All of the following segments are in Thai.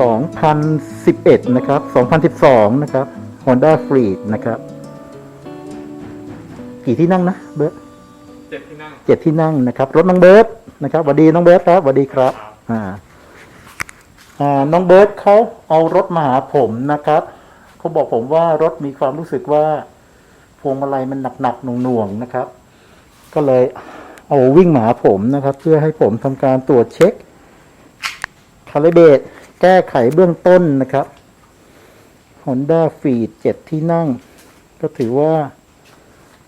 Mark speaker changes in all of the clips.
Speaker 1: 2011 นะครับ 2012 นะครับ Honda Freed นะครับ กี่ที่นั่งนะเบิร์ต
Speaker 2: เจ็ดที่นั่ง
Speaker 1: เจ็ดที่นั่งนะครับ รถน้องเบิร์ตนะครับสวัสดีน้องเบิร์ตครับสวัสดีครับ
Speaker 2: ครับ
Speaker 1: อ่า อ่า น้องเบิร์ตเขาเอารถมาหาผมนะครับ เขาบอกผมว่ารถมีความรู้สึกว่าพวงมาลัยมันหนักๆหน่วงๆนะครับ ก็เลยเอาวิ่งมาหาผมนะครับ เพื่อให้ผมทำการตรวจเช็คคาลิเบต แก้ไขเบื้องต้นนะครับ Honda Freed 7 ที่นั่ง ก็ถือว่า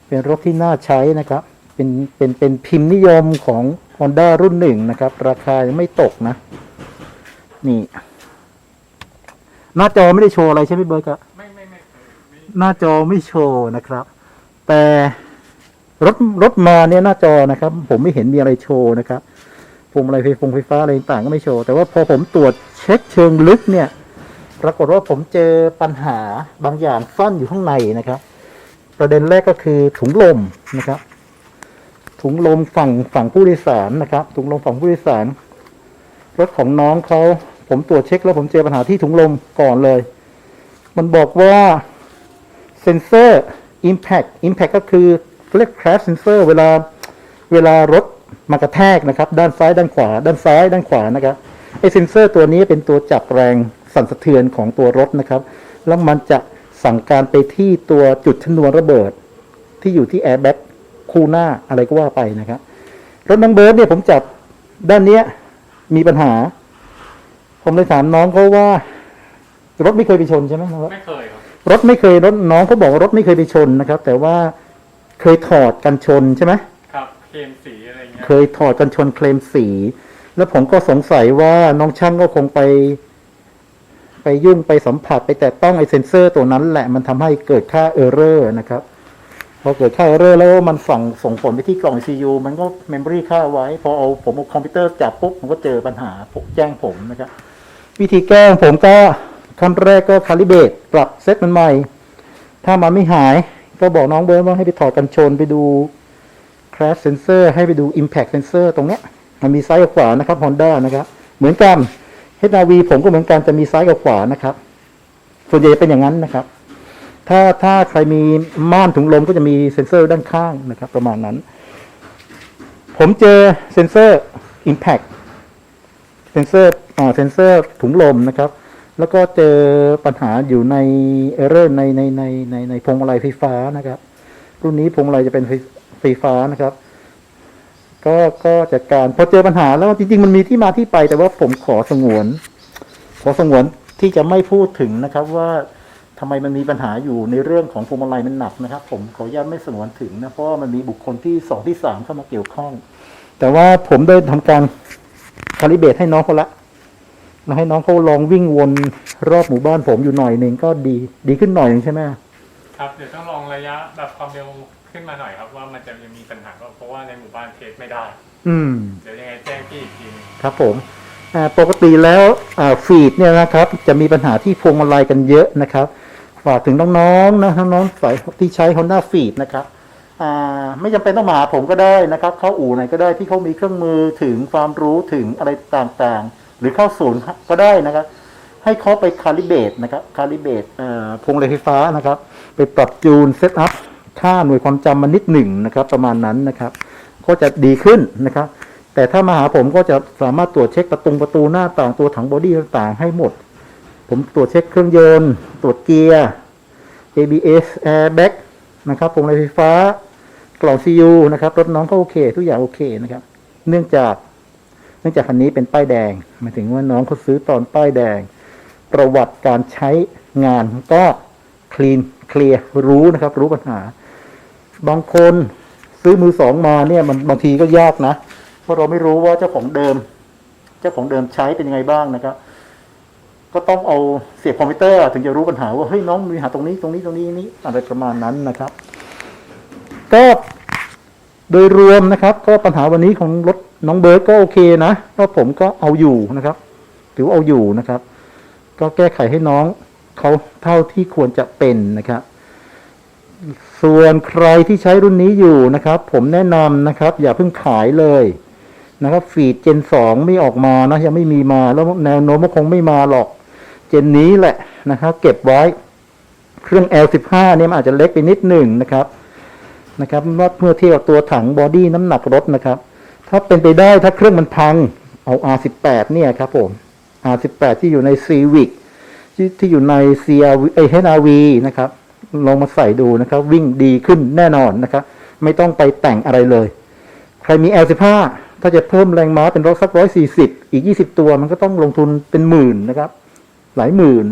Speaker 1: เป็นรถที่น่าใช้นะครับ เป็นเป็นเป็นพิมพ์นิยมของ Honda รุ่นหนึ่งนะครับ ราคายังไม่ตกนะ นี่ หน้าจอไม่ได้โชว์อะไรใช่ไหมเบิร์กอะ
Speaker 2: ไม่ไม่ไม่เคยไม่
Speaker 1: หน้าจอไม่โชว์นะครับ แต่รถรถมาเนี่ยหน้าจอนะครับ ผมไม่เห็นมีอะไรโชว์นะครับ พวงมาลัยไฟฟงไฟฟ้าอะไรต่างก็ไม่โชว์ แต่ว่าพอผมตรวจเช็คเชิงลึกเนี่ย ปรากฏว่าผมเจอปัญหาบางอย่างซ่อนอยู่ข้างในนะครับ ประเด็นแรกก็คือถุงลมนะครับ ถุงลมฝั่งฝั่งผู้โดยสารนะครับ ถุงลมฝั่งผู้โดยสาร รถของน้องเขาผมตรวจเช็คแล้วผมเจอปัญหาที่ถุงลมก่อนเลย มันบอกว่าเซนเซอร์ Impact Impact ก็คือเรียก crash sensor เวลาเวลารถ มากระแทกนะครับ ด้านซ้ายด้านขวา ด้านซ้ายด้านขวานะครับไอเซนเซอร์ตัวนี้เป็นตัวจับแรงสั่นสะเทือนของตัวรถนะครับ แล้วมันจะสั่งการไปที่ตัวจุดชนวนระเบิด ที่อยู่ที่แอร์แบ็กคู่หน้าอะไรก็ว่าไปนะครับรถน้องเบิร์ดเนี่ยผมจับด้านเนี้ยมีปัญหา ผมเลยถามน้องเขาว่า รถไม่เคยไปชนใช่ไหมน้องเบิร์ต
Speaker 2: ไม่เคยครับ
Speaker 1: รถไม่เคยรถน้องเขาบอกว่ารถไม่เคยไปชนนะครับ แต่ว่าเคยถอดกันชนใช่ไหม
Speaker 2: ครับเคมสีอะไร เค
Speaker 1: ยถอดกันชนเคลมสี แล้วผมก็สงสัยว่าน้องช่างก็คงไป ไปยุ่งไปสัมผัสไปแต่ต้องไอเซนเซอร์ตัวนั้นแหละมันทำให้เกิดค่าเออร์เรอร์นะครับ พอเกิดค่าเออร์เรอร์แล้วมันสั่งส่งผลไปที่กล่อง CPU มันก็เมมโมรีค่าไว้ พอเอาผมเอาคอมพิวเตอร์จับปุ๊บมันก็เจอปัญหาแจ้งผมนะครับ วิธีแก้ผมก็ขั้นแรกก็คาลิเบตปรับเซตมันใหม่ ถ้ามันไม่หายก็บอกน้องเบิร์ดว่าให้ไปถอดกันชนไปดู crash sensor ให้ไปดู impact sensor ตรงเนี้ยมันมีซ้ายกับขวานะครับ Honda นะครับ เหมือนกัน HRV ผมก็เหมือนกันจะมีซ้ายกับขวานะครับ ส่วนใหญ่เป็นอย่างนั้นนะครับ ถ้าถ้าใครมีม่านถุงลมก็จะมีเซ็นเซอร์ด้านข้างนะครับ ประมาณนั้น ผมเจอเซ็นเซอร์ impact เซนเซอร์อ่าเซนเซอร์ถุงลมนะครับ แล้วก็เจอปัญหาอยู่ในเอเรอร์ในในในในในพวงมาลัยไฟฟ้านะครับ รุ่นนี้พวงมาลัยจะเป็น ไฟฟ้านะครับ ก็ก็จัดการพอเจอปัญหาแล้วจริง ๆ มันมีที่มาที่ไปแต่ว่าผมขอสงวน ขอสงวนที่จะไม่พูดถึงนะครับว่าทำไมมันมีปัญหาอยู่ในเรื่องของพวงมาลัยมันหนักนะครับ ผมขออนุญาตไม่สงวนถึงนะเพราะมันมีบุคคลที่สองที่สามเข้ามาเกี่ยวข้อง แต่ว่าผมได้ทำการคาลิเบตให้น้องเขาละให้น้องเขาลองวิ่งวนรอบหมู่บ้านผมอยู่หน่อยหนึ่งก็ดี ดีขึ้นหน่อยหนึ่งใช่ไหม
Speaker 2: ครับเดี๋ยวต้องลองระยะแบบความเร็ว ขึ้นมาหน่อยครับว่ามันจะยังมีปัญหาก็เพราะว่าในหมู่บ้านเทสไม่ได้
Speaker 1: อืม
Speaker 2: เดี๋ยวยังไงแจ้งพี่อีกทีหนึง
Speaker 1: ครับผมอ่าปกติแล้วอ่าฟีดเนี่ยนะครับ จะมีปัญหาที่พวงมาลัยกันเยอะนะครับฝากถึงน้องๆนะน้องๆสายที่ใช้ Honda Feed นะครับอ่าไม่จำเป็นต้องมาหาผมก็ได้นะครับ เข้าอู่ไหนก็ได้ที่เขามีเครื่องมือถึงความรู้ถึงอะไรต่างๆ หรือเข้าศูนย์ก็ได้นะครับ ให้เขาไปคาลิเบตนะครับคาลิเบตพวงมาลัยไฟฟ้านะครับ ไปปรับจูนเซตอัพ ค่าหน่วยความจำมันนิดหนึ่งนะครับ ประมาณนั้นนะครับ ก็จะดีขึ้นนะครับ แต่ถ้ามาหาผมก็จะสามารถตรวจเช็คประตูประตูหน้าต่างตัวถังบอดี้ต่างๆให้หมด ผมตรวจเช็คเครื่องยนต์ ตรวจเกียร์ ABS airbag นะครับพวงมาลัยไฟฟ้ากล่อง CU นะครับรถน้องก็โอเค ทุกอย่างโอเคนะครับ เนื่องจาก เนื่องจากคันนี้เป็นป้ายแดงหมายถึงว่าน้องเขาซื้อตอนป้ายแดง ประวัติการใช้งานก็คลีนเคลียร์รู้นะครับ รู้ปัญหา บางคนซื้อมือสองมาเนี่ยมันบางทีก็ยากนะ เพราะเราไม่รู้ว่าเจ้าของเดิม เจ้าของเดิมใช้เป็นยังไงบ้างนะครับ ก็ต้องเอาเสียบคอมพิวเตอร์ ถึงจะรู้ปัญหาว่าเฮ้ยน้องมีปัญหาตรงนี้ตรงนี้ตรงนี้นี้อะไรประมาณนั้นนะครับ ก็โดยรวมนะครับ ก็ปัญหาวันนี้ของรถน้องเบิร์ดก็โอเคนะก็ผมก็เอาอยู่นะครับถือว่าเอาอยู่นะครับ ก็แก้ไขให้น้องเขาเท่าที่ควรจะเป็นนะครับ ส่วนใครที่ใช้รุ่นนี้อยู่นะครับ ผมแนะนำนะครับ อย่าเพิ่งขายเลยนะครับ ฟีดเจนสองไม่ออกมานะยังไม่มีมา แล้วแนวโน้มก็คงไม่มาหรอก เจนนี้แหละนะครับ เก็บไว้ เครื่อง L15 เนี่ยมันอาจจะเล็กไปนิดหนึ่งนะครับนะครับเมื่อเทียบกับตัวถังบอดี้น้ำหนักรถนะครับ ถ้าเป็นไปได้ถ้าเครื่องมันพัง เอา R18 เนี่ยครับผม R18 ที่อยู่ใน Civic ที่ที่อยู่ใน CRV เอ้ HRV นะครับ ลองมาใส่ดูนะครับ วิ่งดีขึ้นแน่นอนนะครับ ไม่ต้องไปแต่งอะไรเลย ใครมี L15 ถ้าจะเพิ่มแรงม้าเป็นรถสักร้อยสี่สิบอีกยี่สิบตัวมันก็ต้องลงทุนเป็นหมื่นนะครับ หลายหมื่น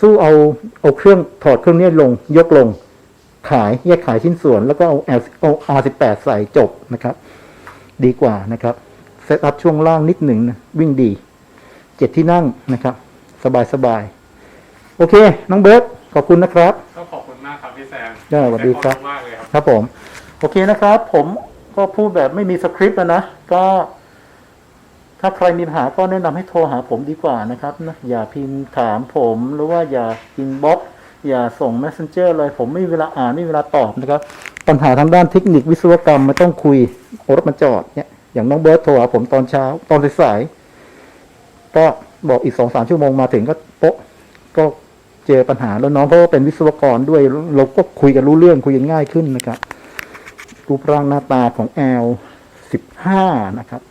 Speaker 1: สู้เอาเอาเครื่องถอดเครื่องนี้ลงยกลง ขายแยกขายชิ้นส่วน แล้วก็เอา L เอา R18 ใส่จบนะครับ ดีกว่านะครับเซตอัพช่วงล่างนิดหนึ่งนะวิ่งดีเจ็ดที่นั่งนะครับ สบายสบายโอเค น้องเบิร์ต ขอบคุณนะครับ
Speaker 2: ก็ขอบคุณมากครับพี่แซม
Speaker 1: ได้สวัสดีครับ
Speaker 2: ไวามมากเลยครับ
Speaker 1: ครับผม โอเคนะครับ ผมก็พูดแบบไม่มีสคริปต์แล้วนะก็ถ้าใครมีปัญหาก็แนะนำให้โทรหาผมดีกว่านะครับนะอย่าพิมพ์ถามผมหรือว่าอย่าอินบ็อกอย่าส่ง messenger เลย ผมไม่มีเวลาอ่านไม่มีเวลาตอบนะครับ ปัญหาทางด้านเทคนิควิศวกรรมมันต้องคุยโอรถมาจอดเนี่ยอย่างน้องเบิร์ตโทรหาผมตอนเช้า ตอนสายๆก็บอกอีกสองสามชั่วโมงมาถึงก็โป๊ะก็ เจอปัญหาแล้วน้องเขาก็เป็นวิศวกรด้วย เราก็คุยกันรู้เรื่องคุยกันง่ายขึ้นนะครับรูปร่างหน้าตาของ L สิบห้านะครับ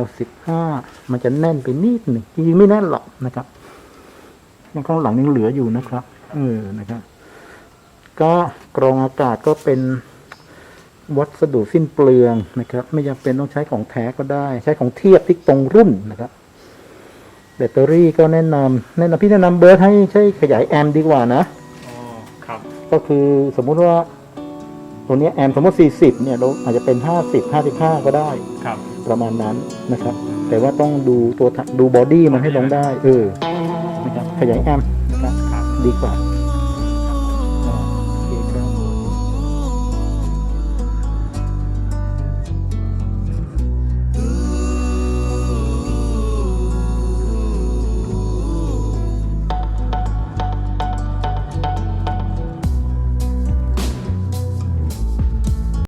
Speaker 1: L สิบห้ามันจะแน่นไปนิดหนึ่งจริงๆไม่แน่นหรอกนะครับยังข้างหลังยังเหลืออยู่นะครับเออนะครับ ก็กรองอากาศก็เป็นวัสดุสิ้นเปลืองนะครับ ไม่จำเป็นต้องใช้ของแท้ก็ได้ ใช้ของเทียบที่ตรงรุ่นนะครับ แบตเตอรี่ก็แนะนำแนะนำพี่แนะนำเบิร์ดให้ใช้ขยายแอมป์ดีกว่านะ
Speaker 2: อ๋อ ครับ
Speaker 1: ก็คือสมมุติว่าตัวเนี้ยแอมป์สมมติ 40 เนี่ยเราอาจจะเป็น 50 55 ก็ได้
Speaker 2: ครับ
Speaker 1: ประมาณนั้นนะครับ แต่ว่าต้องดูตัวถังดูบอดี้มันให้ลงได้ เออ นะครับ ขยายแอมป์นะครับ
Speaker 2: ครับ
Speaker 1: ดีกว่า